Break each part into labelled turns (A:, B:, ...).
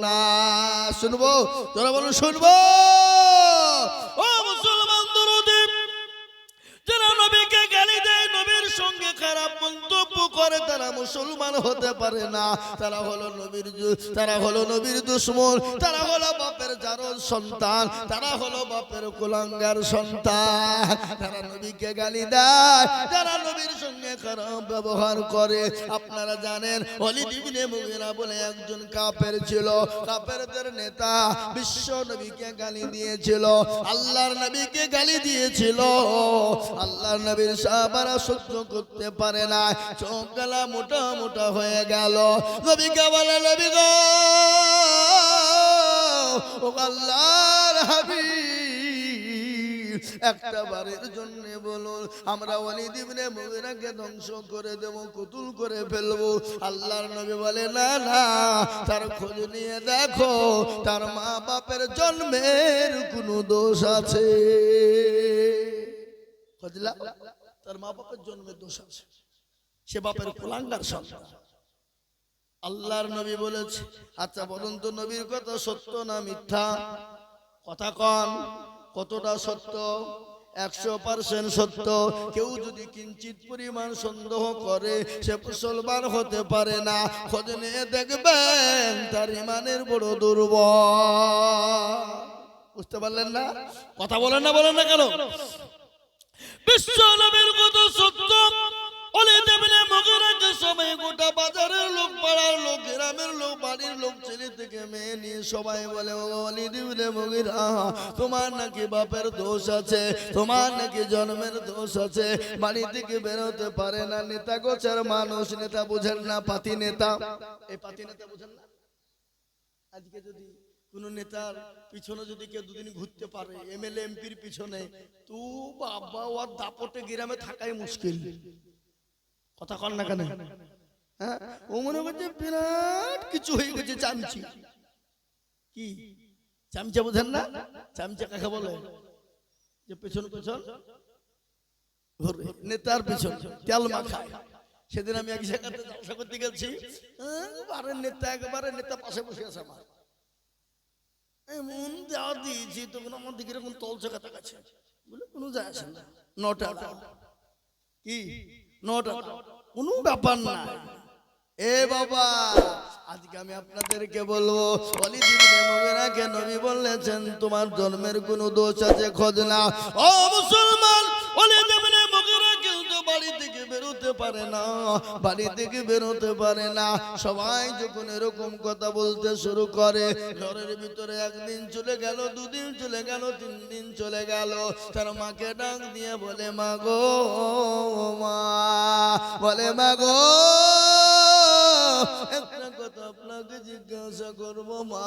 A: না শুনব? তোরা বলো শুনব? করে তারা মুসলমান হতে পারে না। তারা হলো নবীর তারা হলো নবীর দুশ্মন। তারা হলো বাপের জারদ সন্তান। তারা হলো বাপের কুলাঙ্গার সন্তান। তারা নবীকে গালি দেয়। যারা নবীর সঙ্গে খারাপ ব্যবহার করে। আপনারা জানেন অলিদ ইবনে মুগিরা বলে একজন কাফের ছিল। কাফেরদের নেতা বিশ্ব নবীকে গালি দিয়েছিল। আল্লাহর নবীকে গালি দিয়েছিল। আল্লাহর নবীর সাহাবারা সহ্য করতে পারে না। চোখ গলা মোটা মোটা হয়ে গেল। নবীকে বলে, নবী গো হাবিব, একটা বারের জন্য বলুন, আমরা ওয়ালিদ ইবনে ধ্বংস করে দেব, কুতুল করে ফেলব। আল্লাহর নবী বলে, না না, তার খোঁজ নিয়ে দেখো, তার মা বাপের জন্মের কোনো দোষ আছে। বুঝলা তার মা বাপের জন্মের দোষ আছে। সে বাপের কুলাঙ্গার সন্তান। আল্লাহর নবী বলেছে আচ্ছা বলুন তো নবীর কথা সত্য না মিথ্যা? কথা কন, কতটা সত্য? একশো পার্সেন্ট সত্য। কেউ যদি কিঞ্চিত পরিমাণ সন্দেহ করে, সে মুসলমান হতে পারে না। খোঁজ নিয়ে দেখবেন তার ইমানের বড় দুর্বল। বুঝতে পারলেন না? কথা বলেন না বলেন না কেন? বিশ্ব গোটা বাজারের লোক, পাড়ার লোক, গ্রামের লোক, বাড়ির লোক, ছেলে থেকে মেয়ে নিয়ে সবাই বলে তোমার নাকি বাপের দোষ আছে, তোমার নাকি জন্মের দোষ আছে, বাড়ি থেকে বেরোতে পারে না, নেতা গোচার মানুষ, নেতা বুঝেন না, পাতি নেতা। এই পাতি নেতা বুঝেন না? আজকে যদি কোন নেতার পিছনে যদি কেউ দুদিন ঘুরতে পারে, এমএলএ, এমপির পিছনে, তু বাবা, ওর দাপটে গ্রামে থাকাই মুশকিল। কথা কন না কেন? হ্যাঁ? ও মনে করছে বিরাট কিছু হয়ে গেছে, চামচি। কি? চামচা বোঝেন না? চামচা কাকে বলে? যে পেছন পেছন। ঘুরবে নেতার পেছন, তেল মাখায়। সেদিন আমি এক জায়গাতে জলসা করতে গেছি। আরে নেতা, একবারে নেতা পাশে বসে আছে আমার। এমন দেওয়া দিয়েছি, তখন আমার দিকে এরকম তলছে কাছাকাছি বলে কোনো যায় আসে না। নটা কি? নটা কোনো ব্যাপার না এ বাবা, আজকে আমি আপনাদেরকে বলব মগেরাকে নবী বলেছেন, তোমার জন্মের কোনো দোষ আছে, খোঁজ না ও মুসলমান বাড়ি থেকে বেরোতে পারে না, বাড়ি থেকে বেরোতে পারে না। সবাই যখন এরকম কথা বলতে শুরু করে, ঘরের ভিতরে একদিন চলে গেল, দুদিন চলে গেল, তিন দিন চলে গেল। তার মাকে ডাক দিয়ে বলে, মা গো, মা। বলে, মা গো একটা কথা আপনাকে জিজ্ঞাসা করব, মা।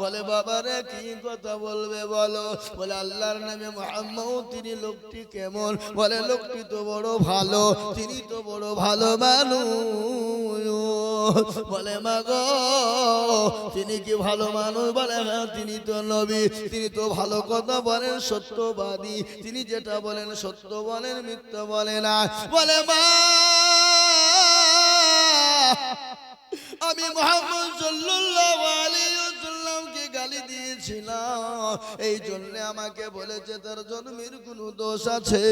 A: বলে বাবা রে কি কথা বলবে বলো? বলে, আল্লাহর নামে তিনি লোকটি কেমন? বলে, লোকটি তো বড় ভালো, তিনি তো বড় ভালো মানুষ। বলে, মা গো, তিনি কি ভালো মানুষ? বলে হ্যাঁ তিনি তো নবী, তিনি তো ভালো কথা বলেন, সত্যবাদী। তিনি যেটা বলেন, সত্য বলেন, মিথ্যা বলে না। বলে, মা নবী মোহাম্মদ এই জন্য আমাকে বলেছে, তার জন্মের কোনো দোষ আছে?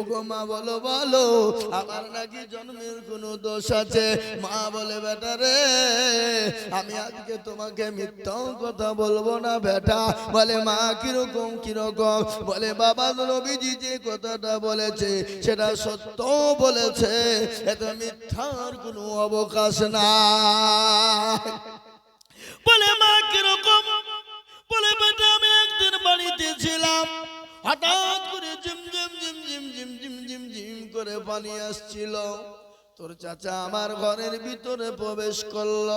A: ওগো মা বলো বলো, আমার নাকি জন্মের কোনো দোষ আছে? মা বলে, বেটা রে, আমি আজকে তোমাকে মিথ্যা কথা বলব না, বেটা। বলে, মা, কীরকম কীরকম? বলে, বাবা নবীজি যে কথাটা বলেছে, সেটা সত্য বলেছে। এত মিথ্যার কোনো অবকাশ না হঠাৎ করে জিম জিম জিম জিম জিম জিম জিম জিম করে পানি আসছিল। তোর চাচা আমার ঘরের ভিতরে প্রবেশ করল।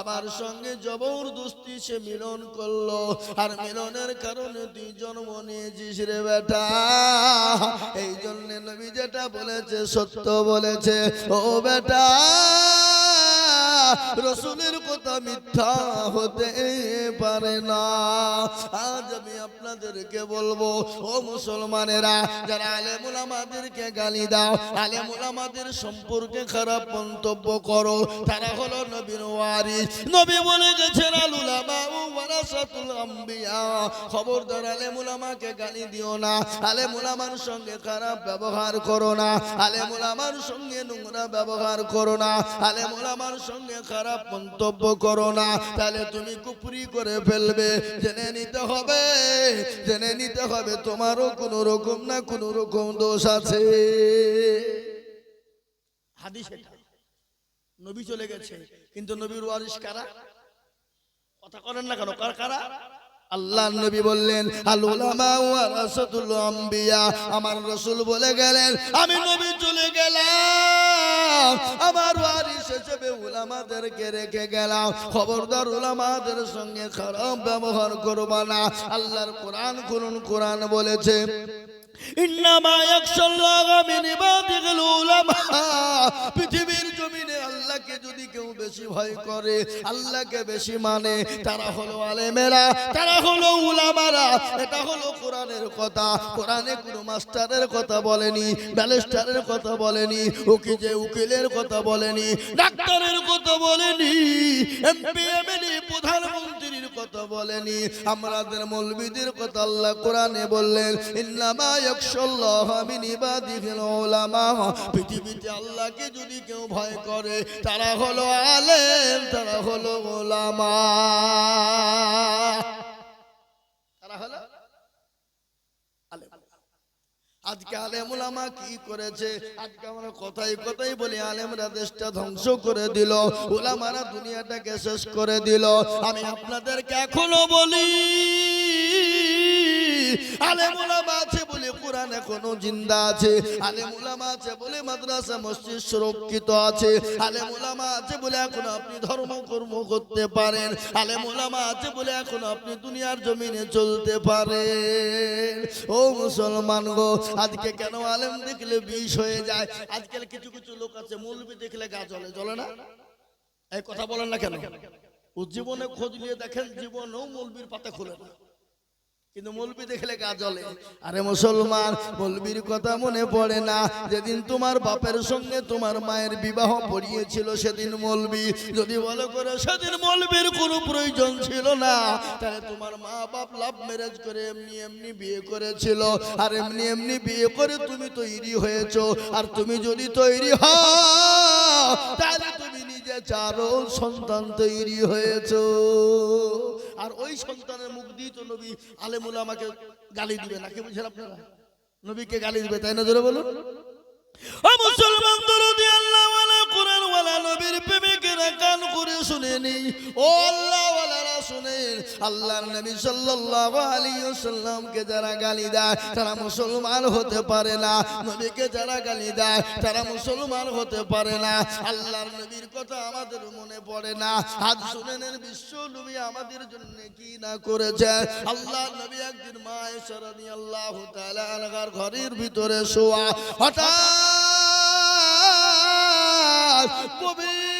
A: আমার সঙ্গে জবরদস্তি সে মিলন করল। আর মিলনের কারণে তুই জন্ম নিয়েছিস রে বেটা। এই জন্য নবী যেটা বলেছে সত্য বলেছে। ও বেটা রসুলের কথা মিথ্যা হতে পারে না। আজ আমি আপনাদেরকে বলব, ও মুসলমানেরা, যারা আলেমুল আমাদেরকে গালি দাও, আলেমুল আমাদের সম্পর্কে খারাপ মন্তব্য করো, তারা হলো নবীর ওয়ারিস। নবী বলে গেছেন আলুল ওয়ারাসাতুল আম্বিয়া। খবরদার আলেমুল আমাকে গালি দিও না, আলেমুল আমার সঙ্গে খারাপ ব্যবহার করো না, আলেমুল আমার সঙ্গে নোংরা ব্যবহার করো না, আলেমুল আমার সঙ্গে খারাপ মন্তব্য করো না। তাহলে তুমি কুপুরি করে ফেলবে। জেনে নিতে হবে, জেনে নিতে হবে তোমারও কোন রকম না কোনো রকম দোষ আছে। নবী চলে গেছে, কিন্তু নবীর ওয়ারিস কারা? কথা করেন না কেন? কার কারা? আল্লাহ নবী বললেন আম্বিয়া। আমার রসুল বলে গেলেন, আমি নবী চলে গেলাম। আমার ওয়ারিস হিসেবে উলামাদেরকে রেখে গেলাম। খবরদার উলামাদের সঙ্গে খারাপ ব্যবহার করবা না। আল্লাহর কোরআন খুলুন, কোরআন বলেছে মিন, তারা হলো আলেমেরা, তারা হলো হলো কোরআনের কথা। কোরআনে কথা বলেনি ব্যালিস্টারের কথা বলেনি উকি যে উকিলের কথা বলেনি, ডাক্তারের কথা বলেনি প্রধানমন্ত্রীর কথা বলেনি। আমাদের মৌলবীদের কথা আল্লাহ কোরআনে বললেন, ইন্নামা ইয়াকশাল্লাহ মিন ইবাদিহিল উলামা। পৃথিবীতে আল্লাহকে যদি কেউ ভয় করে, তারা হলো আলেম, তারা হলো ওলামা তারা হলো আলেম আজকে আলেম আমা কি করেছে? আজকে আমরা কথাই কথাই বলি আলেমরা দেশটা ধ্বংস করে দিল ওলামারা দুনিয়াটাকে শেষ করে দিল। আমি আপনাদেরকে এখনও বলি, আলেমুল আমা আছে কোরআন এখনও জিন্দা আছে। আলেম ওলামা আছে বলে মাদ্রাসা, মসজিদ সুরক্ষিত আছে। আলেম ওলামা আছে বলে এখন আপনি ধর্ম কর্ম করতে পারেন। আলেম ওলামা আছে বলে এখন আপনি দুনিয়ার জমিনে চলতে পারেন। ও মুসলমান গো, আজকে কেন আলেম দেখলে বিষ হয়ে যায়? আজকাল কিছু কিছু লোক আছে, মৌলবি দেখলে গা জ্বলে। জ্বলে না? এই কথা বলেন না কেন? জীবনে খোঁজ নিয়ে দেখেন, জীবনেও মৌলবির পাতা খুলে না। কিন্তু মৌলবি দেখলে গা জ্বলে। আরে মুসলমান, মৌলবির কথা মনে পড়ে না। যেদিন তোমার বাপের সঙ্গে তোমার মায়ের বিবাহ পড়িয়েছিল, সেদিন মৌলবি, যদি বলো করে, সেদিন মৌলবির কোনো প্রয়োজন ছিল না। তাহলে তোমার মা বাপ লাভ ম্যারেজ করে এমনি এমনি বিয়ে করেছিল। আর এমনি এমনি বিয়ে করে তুমি তৈরি হয়েছো। আর তুমি যদি তৈরি হও, তাহলে তুমি নিজে চারো সন্তান তৈরি হয়েছো। আর ওই সন্তানের মুখ দিয়ে তো নবী আলেমুল আমাকে গালি দিবে নাকি বুঝছেন আপনারা? নবীকে গালি দিবে, তাই না? ধরে বলুন। ও মুসলমান দরদি, আল্লাহ ওয়ালা কোরআন ওয়ালা নবীর প্রেমিকেরা কান করে শুনেনি ও আল্লাহ শুনেন, আল্লাহর নবী সাল্লাল্লাহু আলাইহি ওয়াসাল্লামকে যারা গালি দেয়, তারা মুসলমান হতে পারে না। নবীকে যারা গালি দেয়, তারা মুসলমান হতে পারে না। আল্লাহর নবীর কথা আমাদের মনে পড়ে না। আজ শুনেন বিশ্ব নবী আমাদের জন্য কি না করেছে? আল্লাহ নবী একদিন মা আয়েশা রাদিয়াল্লাহু তাআলা আনহার ঘরের ভিতরে শোয়া, হঠাৎ কবির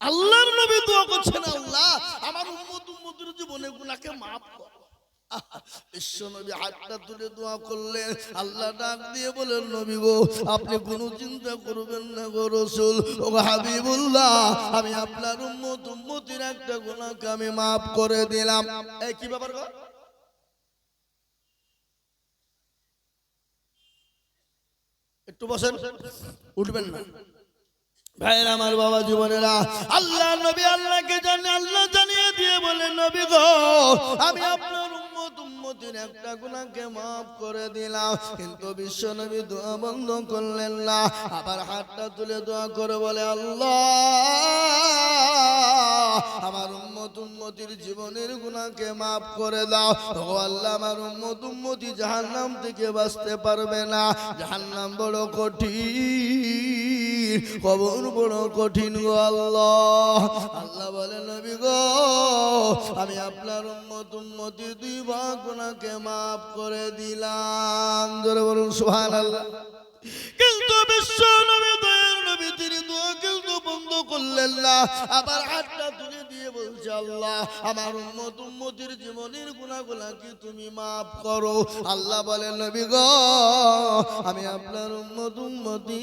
A: আল্লাহর নবী দোয়া করছেন, আল্লাহ, আমার উম্মত উম্মতের জীবনে গুনাহকে maaf কর। হাতটা তুলে দোয়া করলেন, আল্লাহ ডাক দিয়ে বলেন নবী গো, আপনি কোনো চিন্তা করবেন না গো রসুল। ও হাবিবুল্লাহ, আমি আপনার উম্মত উম্মতির একটা গুনাহকে আমি maaf করে দিলাম। এই কি ব্যাপার গো? একটু বসেন, উঠবেন না। ভাইয়ের আমার বাবা জীবনেরা, আল্লাহ নবী আল্লাহকে জানে, আল্লাহ জানিয়ে দিয়ে বলে, নবী গো, আমি আপনার একটা গুনাহকে মাফ করে দিলাম, কিন্তু বিশ্ব নবী দোয়া বন্ধ করলেন আবার হাতটা তুলে দোয়া করে বলে, আল্লাহ, আমার উম্মত, উম্মতির জীবনের গুনাহকে মাফ করে দাও। আল্লাহ, আমার উম্মত, উম্মতি জাহান্নাম থেকে বাঁচতে পারবে না। জাহান্নাম বড় কঠিন। কবর বড় কঠিন গো আল্লাহ। আল্লাহ বলে, নবী গো, আমি আপনার উম্মত, উম্মতি দুই ভাগ গুনাহকে মাফ করে দিলাম। ধরে বলুন, সুবহানাল্লাহ। কিন্তু বিশ্ব নবী দয়ার নবী, তিনি দোয়া কিন্তু বন্ধ করলেন না। আবার হাতটা তুলে দিয়ে বলছে, আল্লাহ, আমার উম্মত, উম্মতির জীবনের গুনাহগুলা কি তুমি মাফ করো? আল্লাহ বলেন নবী গো, আমি আপনার উম্মত, উম্মতি